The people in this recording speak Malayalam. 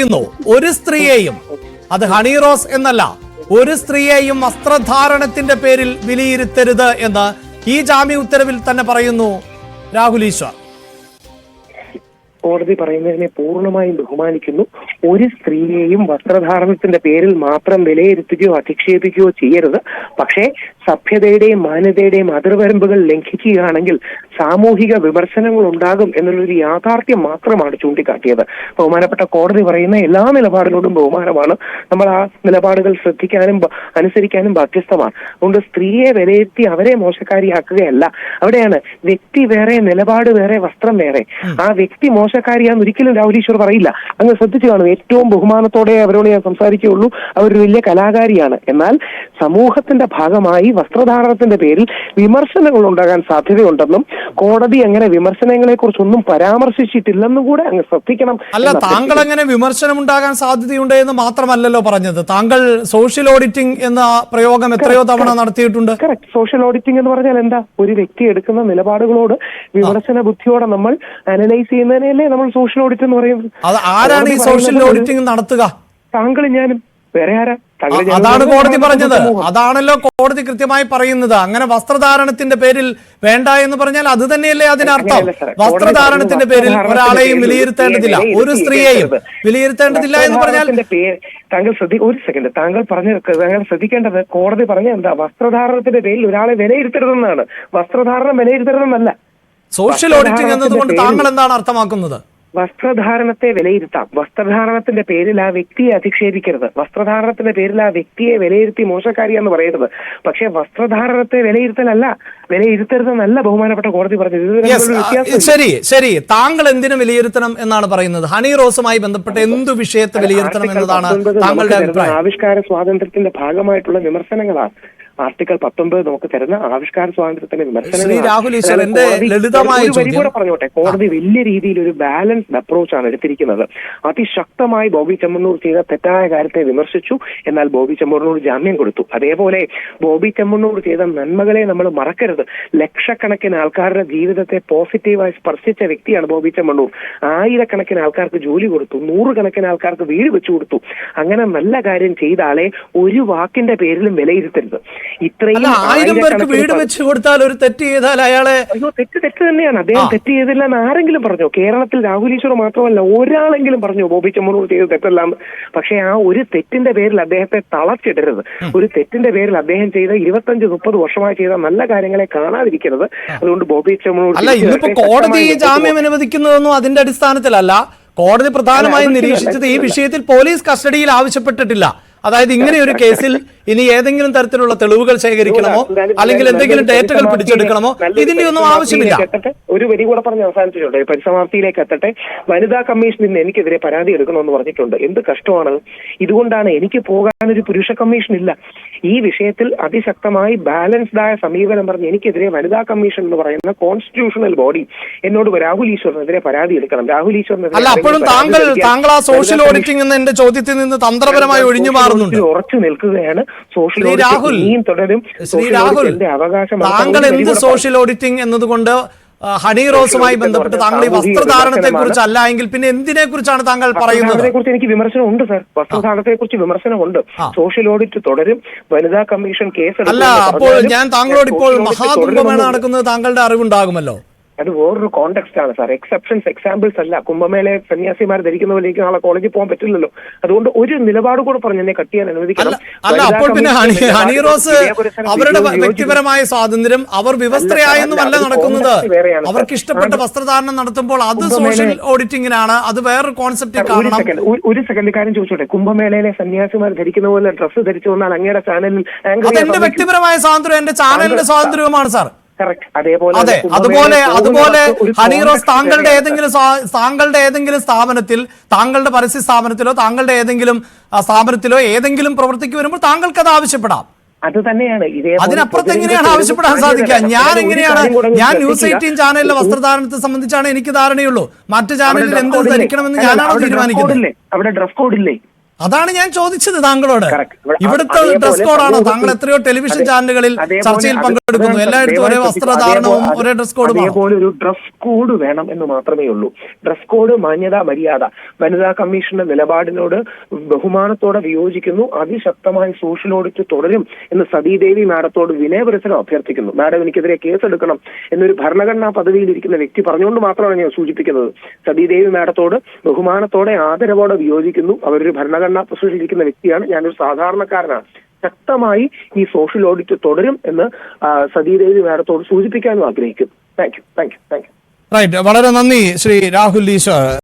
പറയുന്നു ഒരു സ്ത്രീയെയും അത് ഹണി റോസ് എന്നല്ല ഒരു സ്ത്രീയെയും വസ്ത്രധാരണത്തിന്റെ പേരിൽ വിലയിരുത്തരുത് എന്ന് ഈ ജാമ്യ ഉത്തരവിൽ തന്നെ പറയുന്നു രാഹുൽ ഈശ്വർ. കോടതി പറയുന്നതിനെ പൂർണമായും ബഹുമാനിക്കുന്നു. ഒരു സ്ത്രീയെയും വസ്ത്രധാരണത്തിന്റെ പേരിൽ മാത്രം വിലയിരുത്തുകയോ അധിക്ഷേപിക്കുകയോ ചെയ്യരുത്. പക്ഷേ സഭ്യതയുടെയും മാന്യതയുടെയും അതിർവരമ്പുകൾ ലംഘിക്കുകയാണെങ്കിൽ സാമൂഹിക വിമർശനങ്ങൾ ഉണ്ടാകും എന്നുള്ളൊരു യാഥാർത്ഥ്യം മാത്രമാണ് ചൂണ്ടിക്കാട്ടിയത്. ബഹുമാനപ്പെട്ട കോടതി പറയുന്ന എല്ലാ നിലപാടുകളോടും ബഹുമാനമാണ്. നമ്മൾ ആ നിലപാടുകൾ ശ്രദ്ധിക്കാനും അനുസരിക്കാനും ബാധ്യസ്ഥമാണ്. അതുകൊണ്ട് സ്ത്രീയെ വിലയിരുത്തി അവരെ മോശക്കാരിയാക്കുകയല്ല. അവിടെയാണ് വ്യക്തി വേറെ നിലപാട് വേറെ വസ്ത്രം വേറെ. ആ വ്യക്തി മോശക്കാരിയാന്ന് ഒരിക്കലും രാഹുൽ ഈശ്വർ പറയില്ല. അങ്ങ് ശ്രദ്ധിച്ചു കാണും ഏറ്റവും ബഹുമാനത്തോടെ അവരോട് ഞാൻ സംസാരിക്കുകയുള്ളൂ. അവരൊരു വലിയ കലാകാരിയാണ്. എന്നാൽ സമൂഹത്തിന്റെ ഭാഗമായി വസ്ത്രധാരണത്തിന്റെ പേരിൽ വിമർശനങ്ങൾ ഉണ്ടാകാൻ സാധ്യതയുണ്ടെന്നും കോടതി അങ്ങനെ വിമർശനങ്ങളെ കുറിച്ചൊന്നും പരാമർശിച്ചിട്ടില്ലെന്നും കൂടെ അങ്ങ് ശ്രദ്ധിക്കണം അല്ല താങ്കൾ അങ്ങനെ വിമർശനം ഉണ്ടാകാൻ സാധ്യതയുണ്ട് എന്ന് മാത്രമല്ലല്ലോ പറഞ്ഞത്. താങ്കൾ സോഷ്യൽ ഓഡിറ്റിംഗ് എന്ന പ്രയോഗം എത്രയോ തവണ നടത്തിയിട്ടുണ്ട്. സോഷ്യൽ ഓഡിറ്റിംഗ് എന്ന് പറഞ്ഞാൽ എന്താ? ഒരു വ്യക്തി എടുക്കുന്ന നിലപാടുകളോട് വിമർശന ബുദ്ധിയോടെ നമ്മൾ അനലൈസ് ചെയ്യുന്നതിനല്ലേ നമ്മൾ സോഷ്യൽ ഓഡിറ്റ് എന്ന് പറയുന്നത് അത് ആരാണ് ഈ സോഷ്യൽ ഓഡിറ്റിംഗ് നടത്തുക? താങ്കൾ ഞാനും വേറെ ആരാ? അതാണ് കോടതി പറഞ്ഞത്. അതാണല്ലോ കോടതി കൃത്യമായി പറയുന്നത്. അങ്ങനെ വസ്ത്രധാരണത്തിന്റെ പേരിൽ വേണ്ട എന്ന് പറഞ്ഞാൽ അത് തന്നെയല്ലേ അതിനർത്ഥം? വസ്ത്രധാരണത്തിന്റെ പേരിൽ ഒരാളെയും വിലയിരുത്തേണ്ടതില്ല. ഒരു ഒരു സ്ത്രീയെയും വിലയിരുത്തേണ്ടതില്ല എന്ന് പറഞ്ഞാൽ താങ്കൾ ശ്രദ്ധി ഒരു സെക്കൻഡ് താങ്കൾ പറഞ്ഞ താങ്കൾ ശ്രദ്ധിക്കേണ്ടത് കോടതി പറഞ്ഞ എന്താ? വസ്ത്രധാരണത്തിന്റെ പേരിൽ ഒരാളെ വിലയിരുത്തരുതെന്നാണ്. വസ്ത്രധാരണം വിലയിരുത്തരുതെന്നല്ല. സോഷ്യൽ ഓഡിറ്റിംഗ് എന്നതുകൊണ്ട് താങ്കൾ എന്താണ് അർത്ഥമാക്കുന്നത്? വസ്ത്രധാരണത്തെ വിലയിരുത്താം. വസ്ത്രധാരണത്തിന്റെ പേരിൽ ആ വ്യക്തിയെ അധിക്ഷേപിക്കരുത്. വസ്ത്രധാരണത്തിന്റെ പേരിൽ ആ വ്യക്തിയെ വിലയിരുത്തി മോശക്കാരിയെന്ന് പറയരുത്. പക്ഷെ വസ്ത്രധാരണത്തെ വിലയിരുത്തലല്ല വിലയിരുത്തരുതെന്നല്ല ബഹുമാനപ്പെട്ട കോടതി പറഞ്ഞത്. ശരി ശരി. താങ്കൾ എന്തിനു വിലയിരുത്തണം എന്നാണ് പറയുന്നത്? ഹണി റോസുമായി ബന്ധപ്പെട്ട എന്തു വിഷയത്തെ വിലയിരുത്തണം എന്നതാണ് താങ്കളുടെ ആവിഷ്കാര സ്വാതന്ത്ര്യത്തിന്റെ ഭാഗമായിട്ടുള്ള വിമർശനങ്ങളാണ്. ആർട്ടിക്കിൾ പത്തൊമ്പത് നമുക്ക് തരുന്ന ആവിഷ്കാര സ്വാതന്ത്ര്യത്തിന്റെ വിമർശനം പറഞ്ഞോട്ടെ. കോടതി വലിയ രീതിയിൽ ഒരു ബാലൻസ്ഡ് അപ്രോച്ചാണ് എടുത്തിരിക്കുന്നത്. അതിശക്തമായി ബോബി ചെമ്മണ്ണൂർ ചെയ്ത തെറ്റായ കാര്യത്തെ വിമർശിച്ചു. എന്നാൽ ബോബി ചെമ്മണ്ണൂർ ജാമ്യം കൊടുത്തു. അതേപോലെ ബോബി ചെമ്മണ്ണൂർ ചെയ്ത നന്മകളെ നമ്മൾ മറക്കരുത്. ലക്ഷക്കണക്കിന് ആൾക്കാരുടെ ജീവിതത്തെ പോസിറ്റീവായി സ്പർശിച്ച വ്യക്തിയാണ് ബോബി ചെമ്മണ്ണൂർ ആയിരക്കണക്കിന് ആൾക്കാർക്ക് ജോലി കൊടുത്തു. നൂറുകണക്കിന് ആൾക്കാർക്ക് വീട് വെച്ചു കൊടുത്തു. അങ്ങനെ നല്ല കാര്യം ചെയ്ത ആളെ ഒരു വാക്കിന്റെ പേരിലും വിലയിരുത്തരുത്. ഇത്രയും ആയിരം പേർക്ക് വീട് വെച്ച് കൊടുത്താൽ ഒരു തെറ്റ് ചെയ്താൽ അയാളെ അയ്യോ തെറ്റ് തെറ്റ് തന്നെയാണ്. അദ്ദേഹം തെറ്റ് ചെയ്തില്ല എന്ന് ആരെങ്കിലും പറഞ്ഞു? കേരളത്തിൽ രാഹുൽ ഈശ്വർ മാത്രമല്ല ഒരാളെങ്കിലും പറഞ്ഞു ബോബി ചെമ്മണൂർ ചെയ്ത് തെറ്റല്ല പക്ഷെ ആ ഒരു തെറ്റിന്റെ പേരിൽ അദ്ദേഹത്തെ തളച്ചിടരുത്. ഒരു തെറ്റിന്റെ പേരിൽ അദ്ദേഹം ചെയ്ത ഇരുപത്തഞ്ച് മുപ്പത് വർഷമായി ചെയ്ത നല്ല കാര്യങ്ങളെ കാണാതിരിക്കരുത്. അതുകൊണ്ട് ബോബി ചെമ്മണൂർ അല്ല ഇന്നിപ്പോ കോടതി ജാമ്യം അനുവദിക്കുന്നതൊന്നും അതിന്റെ അടിസ്ഥാനത്തിലല്ല. കോടതി പ്രധാനമായും നിരീക്ഷിച്ചത് ഈ വിഷയത്തിൽ പോലീസ് കസ്റ്റഡിയിൽ ആവശ്യപ്പെട്ടിട്ടില്ല. അതായത് ഇങ്ങനെ ഒരു കേസിൽ ഇനി ഏതെങ്കിലും തരത്തിലുള്ള തെളിവുകൾ ശേഖരിക്കണമോ? അല്ലെങ്കിൽ എന്തെങ്കിലും ഡേറ്റകൾ പിടിച്ചെടുക്കണമോ? ഇതിന്റെ ഒന്നും ആവശ്യമില്ല. ഒരു വരി കൂടെ പറഞ്ഞ് അവസാനിച്ചിട്ടുണ്ട് പരിസമാപ്തിയിലേക്ക് എത്തട്ടെ. വനിതാ കമ്മീഷൻ ഇന്ന് എനിക്കെതിരെ പരാതി എടുക്കണമെന്ന് പറഞ്ഞിട്ടുണ്ട്. എന്ത് കഷ്ടമാണ്? ഇതുകൊണ്ടാണ് എനിക്ക് പോകാൻ ഒരു പുരുഷ കമ്മീഷൻ ഇല്ല ഈ വിഷയത്തിൽ അതിശക്തമായി ബാലൻസ്ഡ് ആയ സമീപനം പറഞ്ഞ് എനിക്കെതിരെ വനിതാ കമ്മീഷൻ എന്ന് പറയുന്ന കോൺസ്റ്റിറ്റ്യൂഷണൽ ബോഡി എന്നോട് രാഹുൽ ഈശ്വറിനെതിരെ പരാതി എടുക്കണം. രാഹുൽ ഈശ്വറിനെതിരെ അപ്പോഴും താങ്കൾ താങ്കൾ ആ സോഷ്യൽ ഓഡിറ്റിംഗ് എന്ന എന്റെ ചോദ്യത്തിൽ നിന്ന് തന്ത്രപരമായി ഒഴിഞ്ഞു മാറുന്നുണ്ട്. ഉറച്ചു നിൽക്കുകയാണ്. സോഷ്യൽ രാഹുൽ തുടരും. അവകാശമാണ് താങ്കൾ എന്ത് സോഷ്യൽ ഓഡിറ്റിംഗ് എന്നതുകൊണ്ട് ഹണി റോസുമായി ബന്ധപ്പെട്ട് താങ്കൾ ഈ വസ്ത്രധാരണത്തെ വസ്ത്രധാരണത്തെ കുറിച്ചല്ല എങ്കിൽ പിന്നെ എന്തിനെ കുറിച്ചാണ് താങ്കൾ പറയുന്നത്? അതിനെ കുറിച്ച് എനിക്ക് വിമർശനം ഉണ്ട് സർ. വസ്ത്രധാരണത്തെ കുറിച്ച് വിമർശനമുണ്ട്. സോഷ്യൽ ഓഡിറ്റ് തുടരും വനിതാ കമ്മീഷൻ കേസ് അല്ല അപ്പോൾ ഞാൻ താങ്കളോട് ഇപ്പോൾ മഹാകുംഭമേള നടക്കുന്നത് താങ്കളുടെ അറിവുണ്ടാകുമല്ലോ. അത് വേറൊരു കോണ്ടെക്സ്റ്റ് ആണ് സാർ എക്സെപ്ഷൻസ് എക്സാമ്പിൾസ് അല്ല. കുംഭമേളയെ സന്യാസിമാർ ധരിക്കുന്ന പോലെയൊക്കെ നാളെ കോളേജിൽ പോകാൻ പറ്റില്ലല്ലോ. അതുകൊണ്ട് ഒരു നിലപാട് കൂടെ പറഞ്ഞു എന്നെ കട്ട് ചെയ്യാൻ അനുവദിക്കണം. അല്ല അപ്പോൾ പിന്നെ ഹണി റോസ് അവരുടെ വ്യക്തിപരമായ സ്വാതന്ത്ര്യം അവർ വിവസ്ത്രയായെന്നുമല്ല നടക്കുന്നത്. അവർക്ക് ഇഷ്ടപ്പെട്ട വസ്ത്രധാരണം നടത്തുമ്പോൾ അത് സോഷ്യൽ ഓഡിറ്റിംഗിനാണ് അത് വേറൊരു കോൺസെപ്റ്റ് ഒരു സെക്കൻഡ് ഒരു സെക്കൻഡ് കാര്യം ചോദിച്ചോട്ടെ. കുംഭമേളയിലെ സന്യാസിമാർ ധരിക്കുന്ന പോലെ ഡ്രസ്സ് ധരിച്ചു വന്നാൽ അങ്ങയുടെ ചാനലിൽ അതെന്റെ വ്യക്തിപരമായ സ്വാതന്ത്ര്യം എന്റെ ചാനലിന്റെ സ്വാതന്ത്ര്യവുമാണ് സാർ അതെ അതുപോലെ അതുപോലെ ഒരു ഹണി റോസ് context താങ്കളുടെ ഏതെങ്കിലും താങ്കളുടെ ഏതെങ്കിലും സ്ഥാപനത്തിൽ താങ്കളുടെ പരസ്യ സ്ഥാപനത്തിലോ താങ്കളുടെ ഏതെങ്കിലും സ്ഥാപനത്തിലോ ഏതെങ്കിലും പ്രവൃത്തിക്ക് വരുമ്പോൾ താങ്കൾക്ക് അത് ആവശ്യപ്പെടാം. അത് തന്നെയാണ്. അതിനപ്പുറത്ത് എങ്ങനെയാണ് ആവശ്യപ്പെടാൻ സാധിക്കുക? ഞാൻ എങ്ങനെയാണ് ഞാൻ ന്യൂസ്. എയ്റ്റീൻ ചാനലിലെ വസ്ത്രധാരണത്തെ സംബന്ധിച്ചാണ് എനിക്ക് ധാരണയുള്ളൂ. മറ്റു ചാനലിൽ എന്ത് ധരിക്കണമെന്ന് ഞാനാണ് തീരുമാനിക്കുന്നത്? അവിടെ ഡ്രസ് കോഡ് ഇല്ലേ? അതാണ് ഞാൻ ചോദിച്ചത് താങ്കളോട്. ഇവിടുത്തെ ഡ്രസ് കോഡാണോ താങ്കൾ എത്രയോ ടെലിവിഷൻ ചാനലുകളിൽ ചർച്ചയിൽ പങ്കെടുക്കുന്നു. എല്ലായിടത്തും ഒരേ വസ്ത്രധാരണവും ഒരേ ഡ്രസ് കോഡും അതേപോലെ ഒരു ഡ്രസ് കോഡ് വേണം എന്ന് മാത്രമേ ഉള്ളൂ. ഡ്രസ് കോഡ് മാന്യത മര്യാദ. വനിതാ കമ്മീഷന്റെ നിലപാടിനോട് ബഹുമാനത്തോടെ വിയോജിക്കുന്നു. അതിശക്തമായി സോഷ്യൽ ഓഡിറ്റ് തുടരും എന്ന് സതീദേവി മാഡത്തോട് വിനയപരിസരം അഭ്യർത്ഥിക്കുന്നു. മാഡം എനിക്കെതിരെ കേസെടുക്കണം എന്നൊരു ഭരണഘടനാ പദവിയിൽ ഇരിക്കുന്ന വ്യക്തി പറഞ്ഞുകൊണ്ട് മാത്രമാണ് ഞാൻ സൂചിപ്പിക്കുന്നത്. സതീദേവി മാഡത്തോട് ബഹുമാനത്തോടെ ആദരവോടെ വിയോജിക്കുന്നു. അവരൊരു ഭരണഘടനാ പൊസിഷനിൽ ഇരിക്കുന്ന വ്യക്തിയാണ് ഞാനൊരു സാധാരണക്കാരനാണ്. ശക്തമായി ഈ സോഷ്യൽ ഓഡിറ്റ് തുടരും എന്ന് സതീദേവി മാഡത്തോട് സൂചിപ്പിക്കാനും ആഗ്രഹിക്കും thank you thank you thank you right വളരെ നന്ദി ശ്രീ രാഹുൽ ഈശ്വർ.